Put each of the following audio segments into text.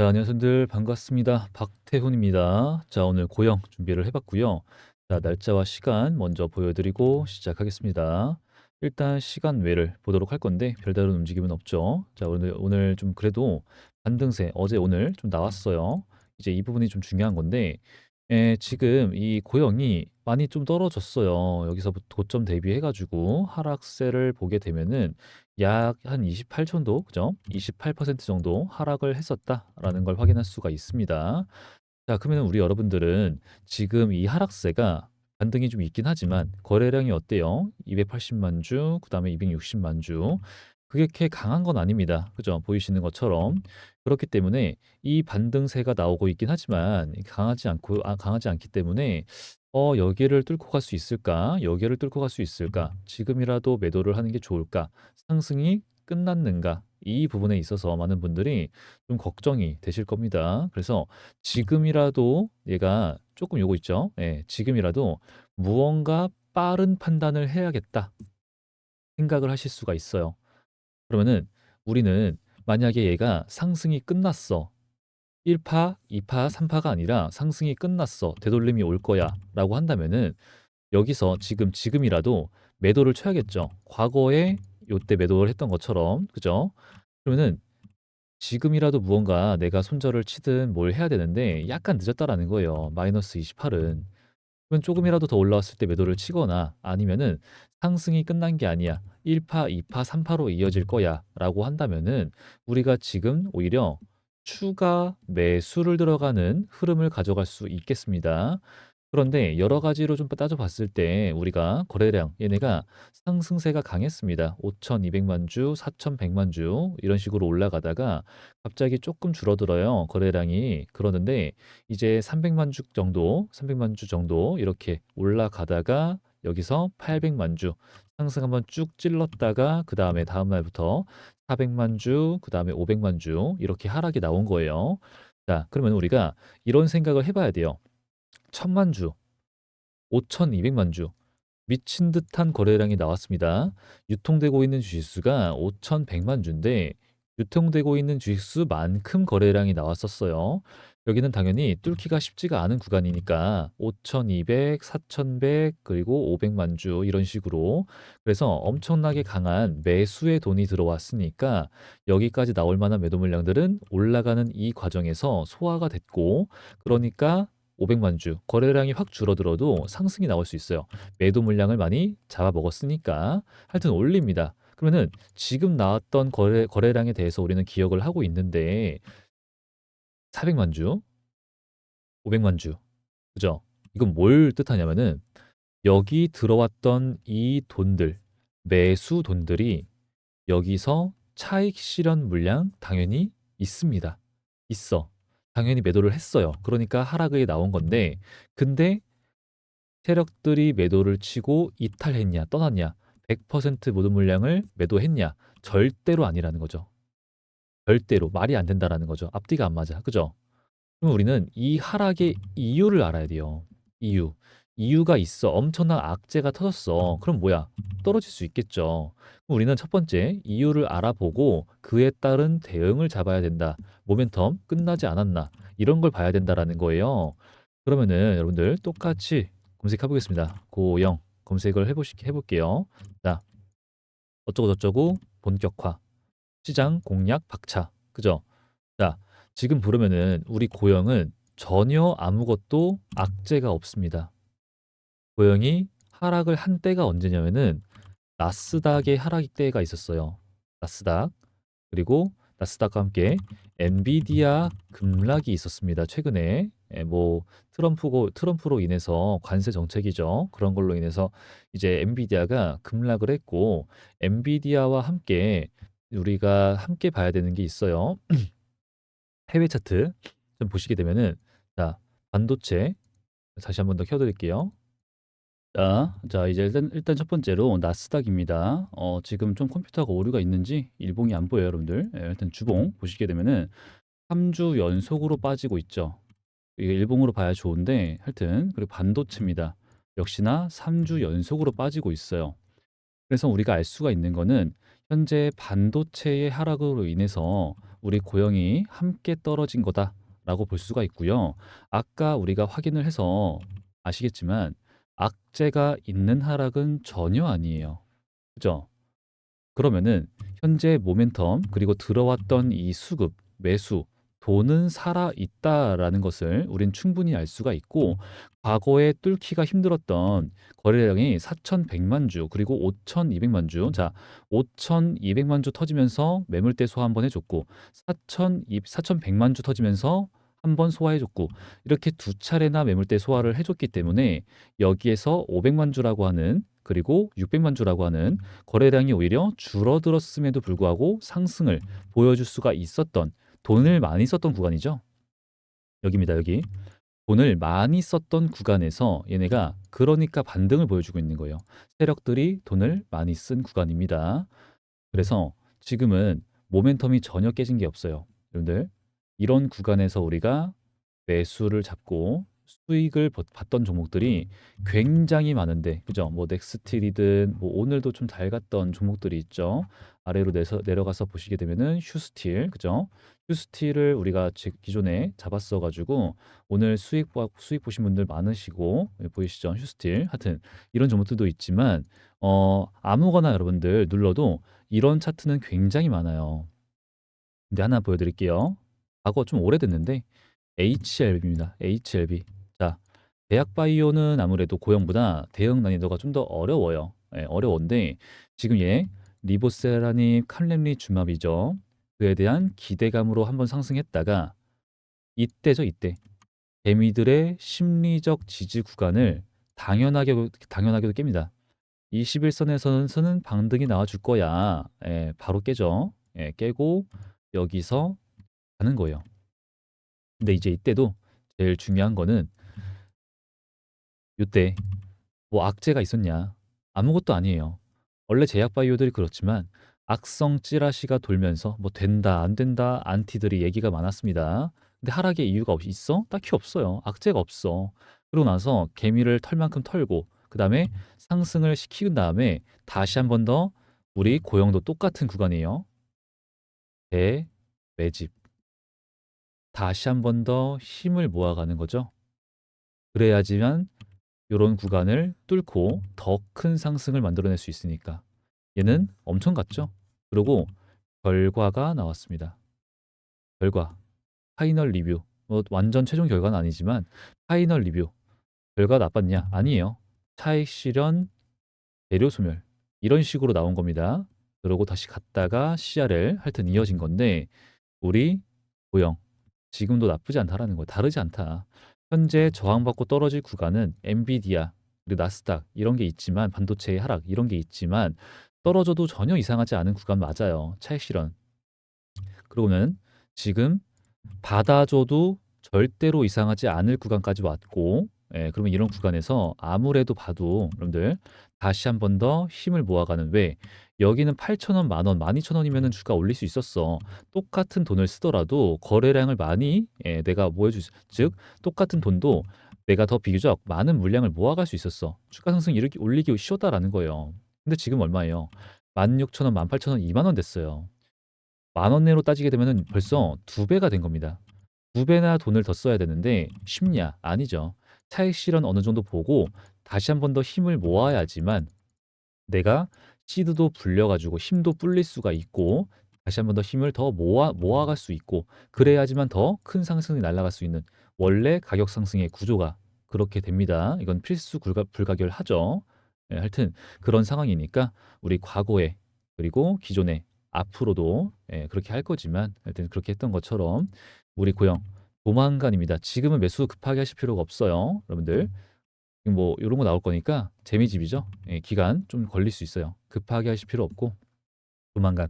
자, 안녕하세요 반갑습니다. 박태훈입니다. 자, 오늘 고영 준비를 해봤고요. 자, 날짜와 시간 먼저 보여드리고 시작하겠습니다. 일단 시간 외를 보도록 할 건데 별다른 움직임은 없죠. 자, 오늘 오늘 좀 그래도 반등세 어제 오늘 좀 나왔어요. 이제 이 부분이 좀 중요한 건데 에, 지금 이 고영이 많이 좀 떨어졌어요. 여기서 고점 대비해 가지고 하락세를 보게 되면은 약 한 28 정도, 그죠? 28% 정도 하락을 했었다라는 걸 확인할 수가 있습니다. 자, 그러면 우리 여러분들은 지금 이 하락세가 반등이 좀 있긴 하지만 거래량이 어때요? 280만 주, 그다음에 260만 주. 그게 그렇게 강한 건 아닙니다. 그죠? 보이시는 것처럼. 그렇기 때문에 이 반등세가 나오고 있긴 하지만 강하지 않고 아, 강하지 않기 때문에 어, 여기를 뚫고 갈 수 있을까? 여기를 뚫고 갈 수 있을까? 지금이라도 매도를 하는 게 좋을까? 상승이 끝났는가? 이 부분에 있어서 많은 분들이 좀 걱정이 되실 겁니다. 그래서 지금이라도 얘가 조금 요거 있죠? 예, 지금이라도 무언가 빠른 판단을 해야겠다 생각을 하실 수가 있어요. 그러면은 우리는 만약에 얘가 상승이 끝났어. 1파, 2파, 3파가 아니라 상승이 끝났어. 되돌림이 올 거야. 라고 한다면은 여기서 지금, 지금이라도 매도를 쳐야겠죠. 과거에 요때 매도를 했던 것처럼. 그죠? 그러면은 지금이라도 무언가 내가 손절을 치든 뭘 해야 되는데 약간 늦었다라는 거예요. 마이너스 28은. 그러면 조금이라도 더 올라왔을 때 매도를 치거나 아니면은 상승이 끝난 게 아니야. 1파, 2파, 3파로 이어질 거야. 라고 한다면은 우리가 지금 오히려 추가 매수를 들어가는 흐름을 가져갈 수 있겠습니다. 그런데 여러 가지로 좀 따져봤을 때 우리가 거래량 얘네가 상승세가 강했습니다. 5,200만 주, 4,100만 주 이런 식으로 올라가다가 갑자기 조금 줄어들어요. 거래량이 그러는데 이제 300만 주 정도, 300만 주 정도 이렇게 올라가다가 여기서 800만 주 상승 한번 쭉 찔렀다가 그 다음에 다음 날부터 400만 주, 그 다음에 500만 주 이렇게 하락이 나온 거예요. 자, 그러면 우리가 이런 생각을 해봐야 돼요. 천만 주, 5,200만 주. 미친 듯한 거래량이 나왔습니다. 유통되고 있는 주식수가 5,100만 주인데 유통되고 있는 주식수만큼 거래량이 나왔었어요. 여기는 당연히 뚫기가 쉽지가 않은 구간이니까 5,200, 4,100 그리고 500만 주 이런 식으로 그래서 엄청나게 강한 매수의 돈이 들어왔으니까 여기까지 나올 만한 매도 물량들은 올라가는 이 과정에서 소화가 됐고 그러니까 500만 주 거래량이 확 줄어들어도 상승이 나올 수 있어요. 매도 물량을 많이 잡아먹었으니까 하여튼 올립니다. 그러면은 지금 나왔던 거래 거래량에 대해서 우리는 기억을 하고 있는데 400만 주, 500만 주. 그죠? 이건 뭘 뜻하냐면은 여기 들어왔던 이 돈들, 매수 돈들이 여기서 차익 실현 물량 당연히 있습니다. 있어. 당연히 매도를 했어요. 그러니까 하락이 나온 건데 근데 세력들이 매도를 치고 이탈했냐, 떠났냐, 100% 모든 물량을 매도했냐? 절대로 아니라는 거죠. 절대로 말이 안 된다라는 거죠. 앞뒤가 안 맞아. 그죠? 그럼 우리는 이 하락의 이유를 알아야 돼요. 이유. 이유가 있어. 엄청난 악재가 터졌어. 그럼 뭐야? 떨어질 수 있겠죠. 그럼 우리는 첫 번째 이유를 알아보고 그에 따른 대응을 잡아야 된다. 모멘텀 끝나지 않았나? 이런 걸 봐야 된다라는 거예요. 그러면은 여러분들 똑같이 검색해 보겠습니다. 고영 검색을 해보시 해볼게요. 자, 어쩌고 저쩌고 본격화 시장 공략 박차 그죠? 자, 지금 보면은 우리 고영은 전혀 아무것도 악재가 없습니다. 고영이 하락을 한 때가 언제냐면은 나스닥의 하락 때가 있었어요. 나스닥 그리고 나스닥과 함께 엔비디아 급락이 있었습니다. 최근에 예, 뭐 트럼프고 트럼프로 인해서 관세 정책이죠. 그런 걸로 인해서 이제 엔비디아가 급락을 했고 엔비디아와 함께 우리가 함께 봐야 되는 게 있어요. 해외 차트 좀 보시게 되면은 자 반도체 다시 한 번 더 켜드릴게요. 자, 자 이제 일단 일단 첫 번째로 나스닥입니다. 어, 지금 좀 컴퓨터가 오류가 있는지 일봉이 안 보여요, 여러분들. 예, 일단 주봉 보시게 되면은 3주 연속으로 빠지고 있죠. 이게 일봉으로 봐야 좋은데 하여튼 그리고 반도체입니다. 역시나 3주 연속으로 빠지고 있어요. 그래서 우리가 알 수가 있는 거는 현재 반도체의 하락으로 인해서 우리 고영이 함께 떨어진 거다라고 볼 수가 있고요. 아까 우리가 확인을 해서 아시겠지만 악재가 있는 하락은 전혀 아니에요. 그죠? 그러면은 현재 모멘텀 그리고 들어왔던 이 수급, 매수, 돈은 살아 있다라는 것을 우린 충분히 알 수가 있고 과거에 뚫기가 힘들었던 거래량이 4,100만 주 그리고 5,200만 주. 자, 5,200만 주 터지면서 매물대 소화 한번 해줬고 4,200, 4,100만 주 터지면서 한 번 소화해줬고 이렇게 두 차례나 매물대 소화를 해줬기 때문에 여기에서 500만 주라고 하는 그리고 600만 주라고 하는 거래량이 오히려 줄어들었음에도 불구하고 상승을 보여줄 수가 있었던 돈을 많이 썼던 구간이죠. 여기입니다. 여기. 돈을 많이 썼던 구간에서 얘네가 그러니까 반등을 보여주고 있는 거예요. 세력들이 돈을 많이 쓴 구간입니다. 그래서 지금은 모멘텀이 전혀 깨진 게 없어요. 여러분들 이런 구간에서 우리가 매수를 잡고 수익을 버- 봤던 종목들이 굉장히 많은데 그죠? 뭐 넥스틸이든 뭐 오늘도 좀 잘 갔던 종목들이 있죠. 아래로 내서 내려가서 보시게 되면은 휴스틸 그죠? 휴스틸을 우리가 지- 기존에 잡았어 가지고 오늘 수익 보- 수익 보신 분들 많으시고 예, 보이시죠? 휴스틸 하여튼 이런 종목들도 있지만 어 아무거나 여러분들 눌러도 이런 차트는 굉장히 많아요. 근데 하나 보여드릴게요. 과거 좀 오래됐는데 HLB입니다. HLB. 자, 대학 바이오는 아무래도 고형보다 대형 난이도가 좀 더 어려워요. 예, 어려운데 지금 얘 리보세라님 칼렘리 주마비죠. 그에 대한 기대감으로 한번 상승했다가 이때죠, 이때. 개미들의 심리적 지지 구간을 당연하게 당연하게도 깹니다. 21선에서는 방등이 나와줄 거야. 예, 바로 깨죠. 예, 깨고 여기서 가는 거예요. 근데 이제 이때도 제일 중요한 거는 이때 뭐 악재가 있었냐? 아무것도 아니에요. 원래 제약 바이오들이 그렇지만 악성 찌라시가 돌면서 뭐 된다, 안 된다, 안티들이 얘기가 많았습니다. 근데 하락의 이유가 없, 있어? 딱히 없어요. 악재가 없어. 그러고 나서 개미를 털 만큼 털고 그 다음에 상승을 시킨 다음에 다시 한 번 더 우리 고영도 똑같은 구간이에요. 대 매집. 다시 한 번 더 힘을 모아가는 거죠. 그래야지만 요런 구간을 뚫고 더 큰 상승을 만들어낼 수 있으니까. 얘는 엄청 갔죠. 그리고 결과가 나왔습니다. 결과. 파이널 리뷰. 뭐 완전 최종 결과는 아니지만 파이널 리뷰. 결과 나빴냐? 아니에요. 차익 실현, 재료 소멸. 이런 식으로 나온 겁니다. 그러고 다시 갔다가 CRL 하여튼 이어진 건데 우리 고영 지금도 나쁘지 않다라는 거예요. 다르지 않다. 현재 저항받고 떨어질 구간은 엔비디아, 그리고 나스닥 이런 게 있지만 반도체의 하락 이런 게 있지만 떨어져도 전혀 이상하지 않은 구간 맞아요. 차익 실현. 그러면 지금 받아줘도 절대로 이상하지 않을 구간까지 왔고 예, 그러면 이런 구간에서 아무래도 봐도 여러분들 다시 한 번 더 힘을 모아가는 왜 여기는 8,000원, 만원, 12,000원이면 주가 올릴 수 있었어. 똑같은 돈을 쓰더라도 거래량을 많이 예, 내가 모여줄 수, 즉 똑같은 돈도 내가 더 비교적 많은 물량을 모아갈 수 있었어. 주가 상승 이렇게 올리기 쉬웠다라는 거예요. 근데 지금 얼마예요? 16,000원, 18,000원, 2만 원 됐어요. 만원 내로 따지게 되면은 벌써 두 배가 된 겁니다. 두 배나 돈을 더 써야 되는데 쉽냐? 아니죠. 차익 실현 어느 정도 보고 다시 한 번 더 힘을 모아야지만 내가 시드도 불려가지고 힘도 불릴 수가 있고 다시 한 번 더 힘을 더 모아 모아갈 수 있고 그래야지만 더 큰 상승이 날아갈 수 있는 원래 가격 상승의 구조가 그렇게 됩니다. 이건 필수 불가, 불가결하죠. 예, 하여튼 그런 상황이니까 우리 과거에 그리고 기존에 앞으로도 예, 그렇게 할 거지만 하여튼 그렇게 했던 것처럼 우리 고영 조만간입니다. 지금은 매수 급하게 하실 필요가 없어요. 여러분들 뭐 이런 거 나올 거니까 재미집이죠. 예, 기간 좀 걸릴 수 있어요. 급하게 하실 필요 없고 조만간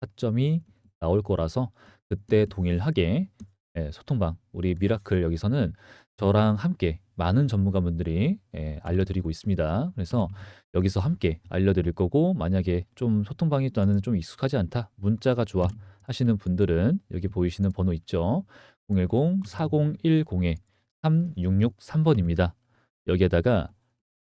타점이 나올 거라서 그때 동일하게 예, 소통방 우리 미라클 여기서는 저랑 함께 많은 전문가분들이 예, 알려드리고 있습니다. 그래서 여기서 함께 알려드릴 거고 만약에 좀 소통방이 나는 좀 익숙하지 않다 문자가 좋아 하시는 분들은 여기 보이시는 번호 있죠. 010-4010-3663번입니다. 여기에다가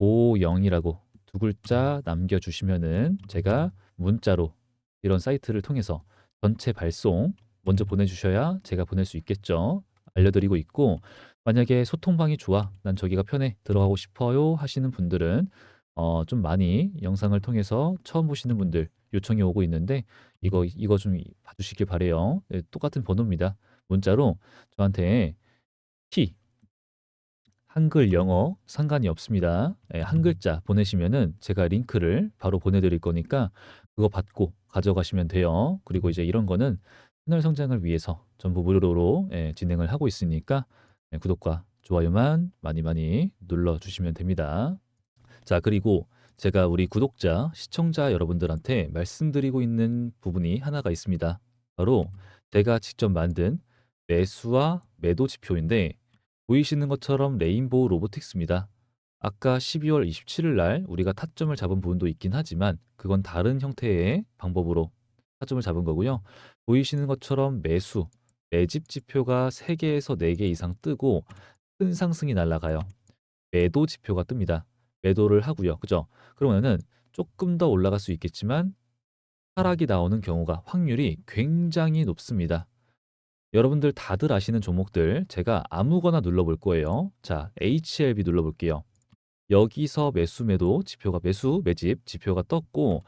50이라고 두 글자 남겨주시면은 제가 문자로 이런 사이트를 통해서 전체 발송 먼저 보내주셔야 제가 보낼 수 있겠죠. 알려드리고 있고 만약에 소통방이 좋아, 난 저기가 편해, 들어가고 싶어요 하시는 분들은 어, 좀 많이 영상을 통해서 처음 보시는 분들 요청이 오고 있는데 이거 이거 좀 봐주시길 바래요. 네, 똑같은 번호입니다. 문자로 저한테 키, 한글, 영어 상관이 없습니다. 예, 한 글자 보내시면은 제가 링크를 바로 보내드릴 거니까 그거 받고 가져가시면 돼요. 그리고 이제 이런 거는 채널 성장을 위해서 전부 무료로 예, 진행을 하고 있으니까 예, 구독과 좋아요만 많이 많이 눌러주시면 됩니다. 자, 그리고 제가 우리 구독자, 시청자 여러분들한테 말씀드리고 있는 부분이 하나가 있습니다. 바로 제가 직접 만든 매수와 매도 지표인데 보이시는 것처럼 레인보우 로보틱스입니다. 아까 12월 27일 날 우리가 타점을 잡은 부분도 있긴 하지만 그건 다른 형태의 방법으로 타점을 잡은 거고요. 보이시는 것처럼 매수, 매집 지표가 3개에서 4개 이상 뜨고 큰 상승이 날아가요. 매도 지표가 뜹니다. 매도를 하고요. 그죠? 그러면은 조금 더 올라갈 수 있겠지만 하락이 나오는 경우가 확률이 굉장히 높습니다. 여러분들 다들 아시는 종목들 제가 아무거나 눌러볼 거예요. 자, HLB 눌러볼게요. 여기서 매수 매도 지표가 매수 매집 지표가 떴고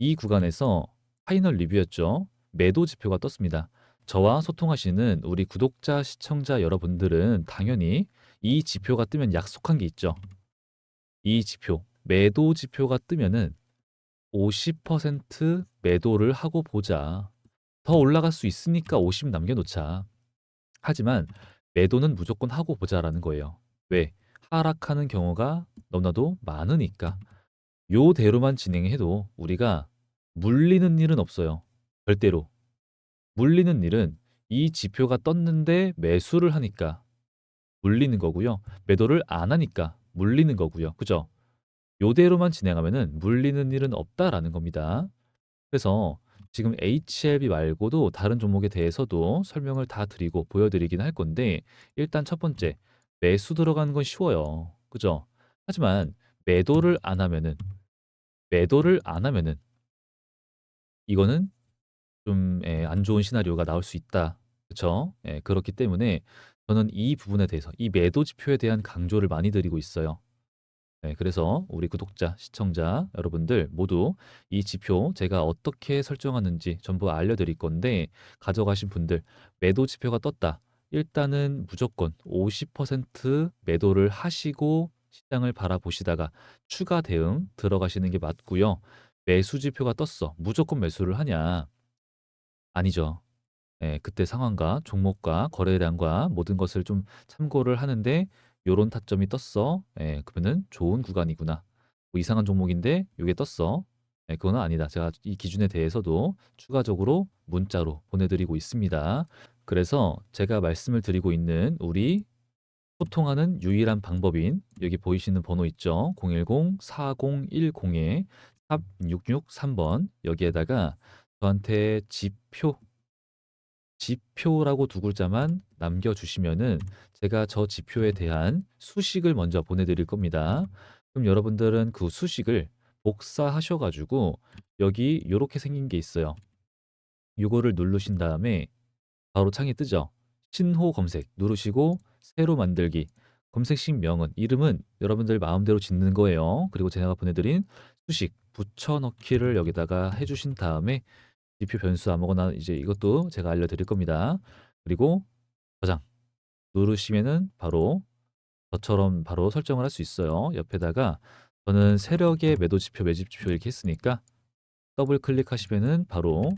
이 구간에서 파이널 리뷰였죠. 매도 지표가 떴습니다. 저와 소통하시는 우리 구독자, 시청자 여러분들은 당연히 이 지표가 뜨면 약속한 게 있죠. 이 지표, 매도 지표가 뜨면은 50% 매도를 하고 보자. 더 올라갈 수 있으니까 50 남겨놓자. 하지만 매도는 무조건 하고 보자라는 거예요. 왜? 하락하는 경우가 너무나도 많으니까. 요대로만 진행해도 우리가 물리는 일은 없어요. 절대로. 물리는 일은 이 지표가 떴는데 매수를 하니까 물리는 거고요. 매도를 안 하니까 물리는 거고요. 그죠? 요대로만 진행하면은 물리는 일은 없다라는 겁니다. 그래서 지금 HLB 말고도 다른 종목에 대해서도 설명을 다 드리고 보여드리긴 할 건데 일단 첫 번째 매수 들어가는 건 쉬워요. 그죠? 하지만 매도를 안 하면은 매도를 안 하면은 이거는 좀 예, 안 좋은 시나리오가 나올 수 있다. 예, 그렇기 때문에 저는 이 부분에 대해서 이 매도 지표에 대한 강조를 많이 드리고 있어요. 네, 그래서 우리 구독자, 시청자 여러분들 모두 이 지표 제가 어떻게 설정하는지 전부 알려드릴 건데 가져가신 분들 매도 지표가 떴다. 일단은 무조건 50% 매도를 하시고 시장을 바라보시다가 추가 대응 들어가시는 게 맞고요. 매수 지표가 떴어. 무조건 매수를 하냐? 아니죠. 예, 그때 상황과 종목과 거래량과 모든 것을 좀 참고를 하는데 요런 타점이 떴어. 예, 그러면은 좋은 구간이구나. 뭐 이상한 종목인데 요게 떴어. 예, 그거는 아니다. 제가 이 기준에 대해서도 추가적으로 문자로 보내드리고 있습니다. 그래서 제가 말씀을 드리고 있는 우리 소통하는 유일한 방법인 여기 보이시는 번호 있죠? 010-4010에 3663번 여기에다가 저한테 지표 지표라고 두 글자만 남겨주시면은 제가 저 지표에 대한 수식을 먼저 보내드릴 겁니다. 그럼 여러분들은 그 수식을 복사하셔가지고 여기 이렇게 생긴 게 있어요. 이거를 누르신 다음에 바로 창이 뜨죠. 신호 검색 누르시고 새로 만들기 검색식 명은 이름은 여러분들 마음대로 짓는 거예요. 그리고 제가 보내드린 수식 붙여넣기를 여기다가 해주신 다음에 지표 변수 아무거나 이제 이것도 제가 알려드릴 겁니다. 그리고 저장 누르시면은 바로 저처럼 바로 설정을 할 수 있어요. 옆에다가 저는 세력의 매도 지표, 매집 지표 이렇게 했으니까 더블 클릭하시면은 바로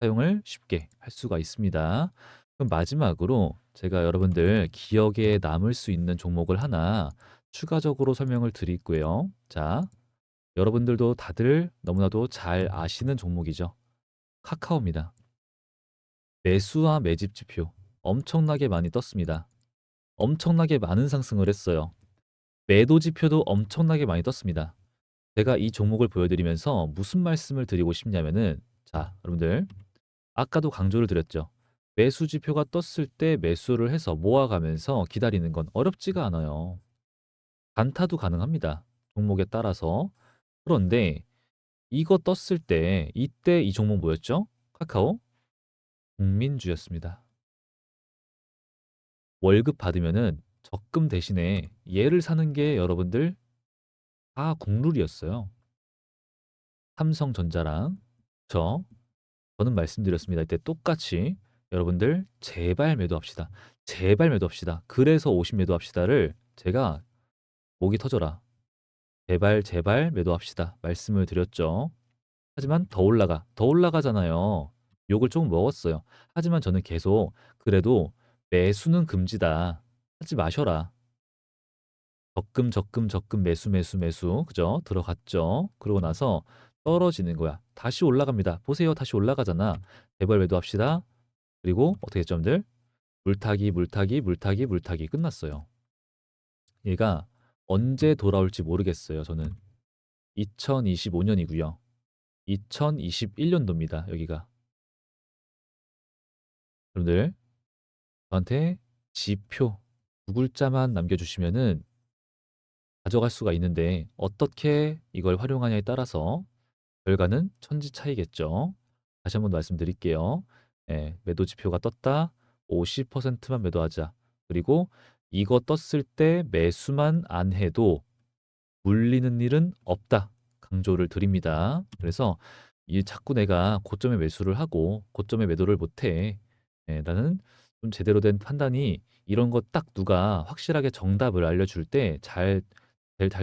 사용을 쉽게 할 수가 있습니다. 그럼 마지막으로 제가 여러분들 기억에 남을 수 있는 종목을 하나 추가적으로 설명을 드리고요. 자, 여러분들도 다들 너무나도 잘 아시는 종목이죠. 카카오입니다. 매수와 매집 지표 엄청나게 많이 떴습니다. 엄청나게 많은 상승을 했어요. 매도 지표도 엄청나게 많이 떴습니다. 제가 이 종목을 보여드리면서 무슨 말씀을 드리고 싶냐면은 자, 여러분들 아까도 강조를 드렸죠. 매수 지표가 떴을 때 매수를 해서 모아가면서 기다리는 건 어렵지가 않아요. 단타도 가능합니다. 종목에 따라서. 그런데 이거 떴을 때 이때 이 종목 뭐였죠? 카카오 국민주였습니다. 월급 받으면은 적금 대신에 얘를 사는 게 여러분들 다 국룰이었어요. 삼성전자랑 저 저는 말씀드렸습니다. 이때 똑같이 여러분들 제발 매도합시다. 제발 매도합시다. 그래서 50 매도합시다를 제가 목이 터져라. 제발 제발 매도합시다. 말씀을 드렸죠. 하지만 더 올라가. 더 올라가잖아요. 욕을 조금 먹었어요. 하지만 저는 계속 그래도 매수는 금지다. 하지 마셔라. 적금 적금 적금 매수 매수 매수 그죠? 들어갔죠. 그러고 나서 떨어지는 거야. 다시 올라갑니다. 보세요. 다시 올라가잖아. 제발 매도합시다. 그리고 어떻게 여러분들? 물타기 물타기 물타기 물타기 끝났어요. 얘가 언제 돌아올지 모르겠어요. 저는 2025년이고요. 2021년도입니다. 여기가. 여러분들 저한테 지표 두 글자만 남겨주시면은 가져갈 수가 있는데 어떻게 이걸 활용하냐에 따라서 결과는 천지 차이겠죠. 다시 한번 말씀드릴게요. 예, 매도 지표가 떴다. 50%만 매도하자. 그리고 이거 떴을 때 매수만 안 해도 물리는 일은 없다. 강조를 드립니다. 그래서 이 자꾸 내가 고점에 매수를 하고 고점에 매도를 못해. 예, 나는 좀 제대로 된 판단이 이런 거 딱 누가 확실하게 정답을 알려줄 때잘잘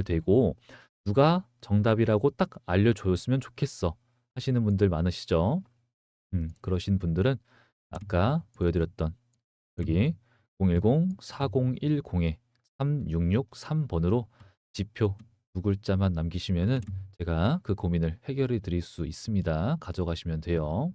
되고 누가 정답이라고 딱 알려줬으면 좋겠어 하시는 분들 많으시죠? 음, 그러신 분들은 아까 보여드렸던 여기 010-4010-3663번으로 지표 두 글자만 남기시면은 제가 그 고민을 해결해 드릴 수 있습니다. 가져가시면 돼요.